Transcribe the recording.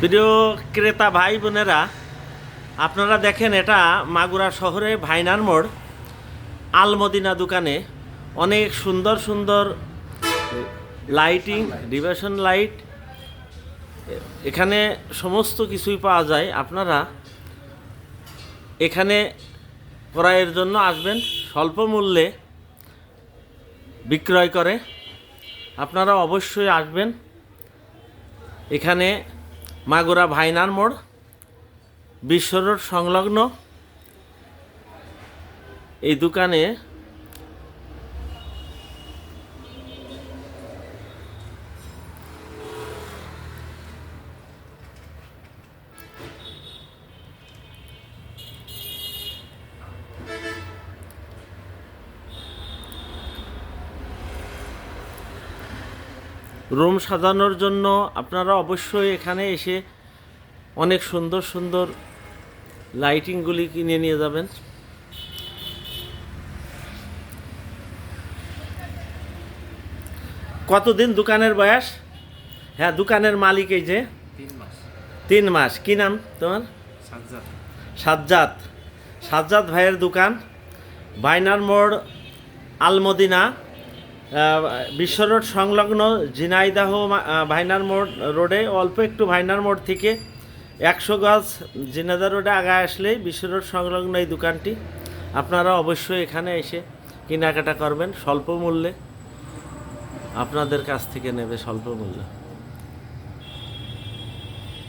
প্রিয় ক্রেতা ভাই বোনেরা, আপনারা দেখেন এটা মাগুরা শহরে ভাইনার মোড়, আলমদিনা দোকানে। অনেক সুন্দর সুন্দর লাইটিং ডিভাইশন লাইট এখানে সমস্ত কিছুই পাওয়া যায়। আপনারা এখানে ক্রয়ের জন্য আসবেন, স্বল্প মূল্যে বিক্রয় করে। আপনারা অবশ্যই আসবেন। এখানে মাগুরা ভাইনার মোড় বিশ্ব রোড সংলগ্ন। এই দোকানে রুম সাজানোর জন্য আপনারা অবশ্যই এখানে এসে অনেক সুন্দর সুন্দর লাইটিংগুলি কিনে নিয়ে যাবেন। কতদিন দোকানের বয়স? হ্যাঁ দোকানের মালিক এই যে। তিন মাস। কি নাম তোমার? সাজ্জাদ। সাজ্জাদ। সাজ্জাদ ভাইয়ের দোকান। বাইনার মোড় আলমদিনা। বিশ্ব রোড সংলগ্ন ঝিনাইদাহ ভাইনার মোড় রোডে, অল্প একটু ভাইনার মোড় থেকে একশো গজ জিনাদা রোডে আগায় আসলেই বিশ্বরোড সংলগ্ন এই দোকানটি। আপনারা অবশ্যই এখানে এসে কেনাকাটা করবেন, স্বল্প মূল্যে। আপনাদের কাছ থেকে নেবে স্বল্প মূল্যে।